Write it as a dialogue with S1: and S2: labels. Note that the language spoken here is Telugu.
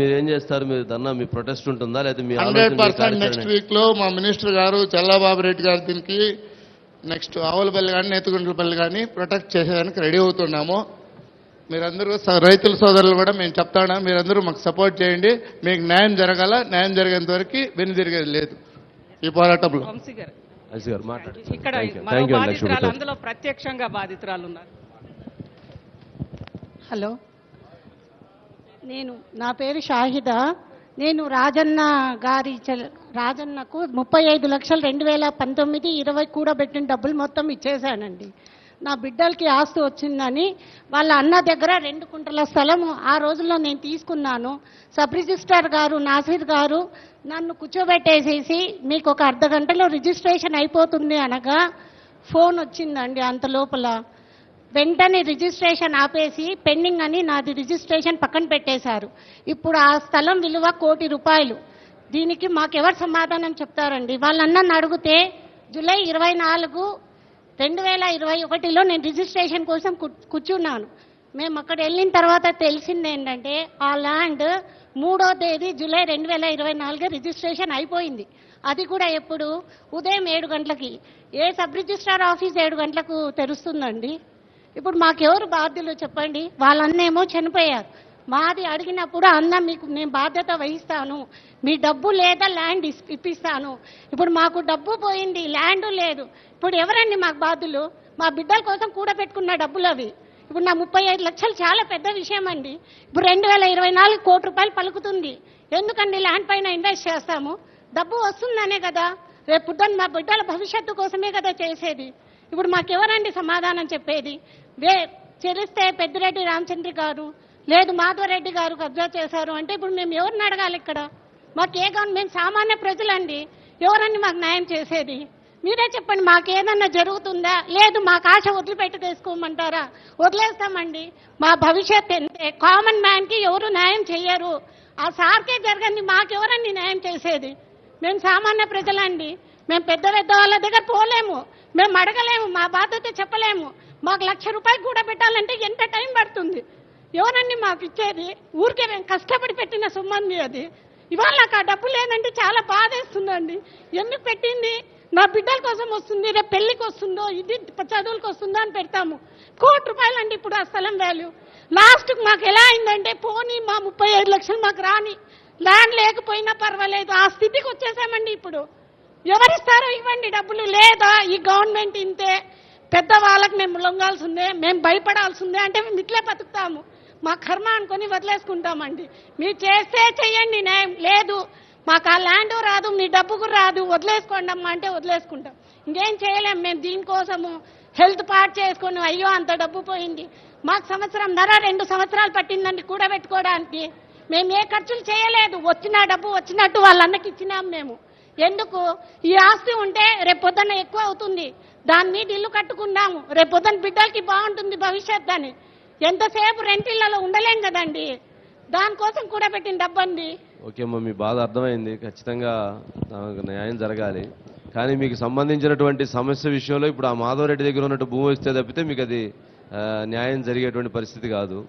S1: మీరు ఏం చేస్తారు? మీరు ధర్నా మీ ప్రొటెస్ట్ ఉంటుందా? లేదా మీ
S2: హండ్రెడ్ పర్సెంట్ నెక్స్ట్? వీక్లో మా మినిస్టర్ గారు చల్లాబాబు రెడ్డి గారు దీనికి నెక్స్ట్ ఆవులపల్లి కానీ నేతుగుంట్లపల్లి కానీ ప్రొటెక్ట్ చేసేదానికి రెడీ అవుతున్నాము. మీరందరూ స- రైతుల సోదరులు కూడా మేము చెప్తాడా మీరందరూ మాకు సపోర్ట్ చేయండి. మీకు న్యాయం జరగాల న్యాయం జరిగేంత వరకు వెనుదిరిగేది లేదు ఈ పోరాటంలో.
S3: ఇక్కడ. అందులో ప్రత్యక్షంగా బాధితురాలు ఉన్నారు.
S4: హలో. నేను నా పేరు షాహిద. నేను రాజన్న గారి రాజన్నకు ముప్పై ఐదు లక్షలు రెండు వేల పంతొమ్మిది ఇరవై కూడబెట్టిన డబ్బులు మొత్తం ఇచ్చేశానండి. నా బిడ్డలకి ఆస్తి వచ్చిందని వాళ్ళ అన్న దగ్గర రెండు కుంటల స్థలము ఆ రోజుల్లో నేను తీసుకున్నాను. సబ్ రిజిస్ట్రార్ గారు నాసిర్ గారు నన్ను కూర్చోబెట్టేసేసి మీకు ఒక అర్ధ గంటలో రిజిస్ట్రేషన్ అయిపోతుంది అనగా ఫోన్ వచ్చిందండి అంత లోపల. వెంటనే రిజిస్ట్రేషన్ ఆపేసి పెండింగ్ అని నాది రిజిస్ట్రేషన్ పక్కన పెట్టేశారు. ఇప్పుడు ఆ స్థలం విలువ కోటి రూపాయలు. దీనికి మాకెవరు సమాధానం చెప్తారండి? వాళ్ళన్నని అడిగితే జూలై ఇరవై నాలుగు రెండు వేల ఇరవై ఒకటిలో నేను రిజిస్ట్రేషన్ కోసం కూర్చున్నాను. మేము అక్కడ వెళ్ళిన తర్వాత తెలిసింది ఏంటంటే ఆ ల్యాండ్ మూడో తేదీ జూలై రెండు వేల ఇరవై నాలుగు రిజిస్ట్రేషన్ అయిపోయింది. అది కూడా ఎప్పుడు? ఉదయం ఏడు గంటలకి. ఏ సబ్ రిజిస్ట్రార్ ఆఫీస్ ఏడు గంటలకు తెరుస్తుందండి? ఇప్పుడు మాకెవరు బాధ్యులు చెప్పండి? వాళ్ళన్నేమో చనిపోయారు. మాది అడిగినప్పుడు అన్న మీకు నేను బాధ్యత వహిస్తాను. మీ డబ్బు లేదా ల్యాండ్ ఇస్- ఇప్పిస్తాను. ఇప్పుడు మాకు డబ్బు పోయింది ల్యాండ్ లేదు. ఇప్పుడు ఎవరండి మాకు బాధ్యులు? మా బిడ్డల కోసం కూడబెట్టుకున్న డబ్బులు అవి. ఇప్పుడు నా ముప్పై ఐదు లక్షలు చాలా పెద్ద విషయం అండి. ఇప్పుడు రెండు వేల ఇరవై నాలుగు కోటి రూపాయలు పలుకుతుంది. ఎందుకండి ల్యాండ్ పైన ఇన్వెస్ట్ చేస్తాము? డబ్బు వస్తుందనే కదా. రేపు మా బిడ్డల భవిష్యత్తు కోసమే కదా చేసేది. ఇప్పుడు మాకెవరండి సమాధానం చెప్పేది? వే చెరిస్తే పెద్దిరెడ్డి రామచంద్ర గారు లేదు మాధవరెడ్డి గారు కబ్జా చేశారు అంటే ఇప్పుడు మేము ఎవరిని అడగాలి ఇక్కడ? మాకు ఏ గవర్నమెంట్ మేము సామాన్య ప్రజలండి. ఎవరండి మాకు న్యాయం చేసేది? మీరే చెప్పండి మాకు ఏదన్నా జరుగుతుందా? లేదు మాకు ఆశ వదిలిపెట్టి తీసుకోమంటారా? వదిలేస్తామండి. మా భవిష్యత్ ఎంతే? కామన్ మ్యాన్కి ఎవరు న్యాయం చేయరు ఆ సార్కే జరగండి మాకెవరండి న్యాయం చేసేది? మేము సామాన్య ప్రజలండి. మేము పెద్ద పెద్ద వాళ్ళ దగ్గర పోలేము. మేము అడగలేము మా బాధ్యత చెప్పలేము. మాకు లక్ష రూపాయలు కూడా పెట్టాలంటే ఎంత టైం పడుతుంది? ఎవరండి మాకు ఇచ్చేది? ఊరికే మేము కష్టపడి పెట్టిన సొమ్మంది అది. ఇవాళ నాకు ఆ డబ్బు లేదంటే చాలా బాధేస్తుందండి ఎందుకు పెట్టింది? నా బిడ్డల కోసం వస్తుంది రేపు పెళ్ళికి వస్తుందో ఇది చదువులకు వస్తుందో అని పెడతాము. కోటి రూపాయలు అండి ఇప్పుడు ఆ స్థలం వాల్యూ లాస్ట్కి మాకు ఎలా అయిందంటే పోనీ మా ముప్పై ఐదు లక్షలు మాకు రాని ల్యాండ్ లేకపోయినా పర్వాలేదు. ఆ స్థితికి వచ్చేసామండి ఇప్పుడు. ఎవరిస్తారో ఇవ్వండి డబ్బులు లేదా ఈ గవర్నమెంట్ ఇంతే. పెద్ద వాళ్ళకి మేము లొంగాల్సిందే మేము భయపడాల్సిందే అంటే మేము ఇట్లే బతుకుతాము. మా కర్మ అనుకొని వదిలేసుకుంటామండి. మీరు చేస్తే చెయ్యండి న్యాయం లేదు. మాకు ఆ ల్యాండ్ రాదు మీ డబ్బుకు రాదు. వదిలేసుకోండి అమ్మా అంటే వదిలేసుకుంటాం. ఇంకేం చేయలేము మేము దీనికోసము హెల్త్ పాటు చేసుకొని అయ్యో అంత డబ్బు పోయింది. మాకు సంవత్సరం ధర రెండు సంవత్సరాలు పట్టిందండి కూడబెట్టుకోవడానికి. మేము ఏ ఖర్చులు చేయలేదు. వచ్చిన డబ్బు వచ్చినట్టు వాళ్ళన్నకి ఇచ్చినాం మేము. ఎందుకు? ఈ ఆస్తి ఉంటే రేపు పొద్దున్న ఎక్కువ అవుతుంది. దాని మీద ఇల్లు కట్టుకున్నాము రేపు బిడ్డలకి బాగుంటుంది భవిష్యత్ అని. ఎంతసేపు రెంటిళ్ళలో ఉండలేం కదండి. దానికోసం కూడా పెట్టిన డబ్బండి
S1: ఓకే అమ్మ మీ బాధ అర్థమైంది. ఖచ్చితంగా న్యాయం జరగాలి. కానీ మీకు సంబంధించినటువంటి సమస్య విషయంలో ఇప్పుడు ఆ మాధవరెడ్డి దగ్గర ఉన్నట్టు భూమి వస్తే తప్పితే మీకు అది న్యాయం జరిగేటువంటి పరిస్థితి కాదు.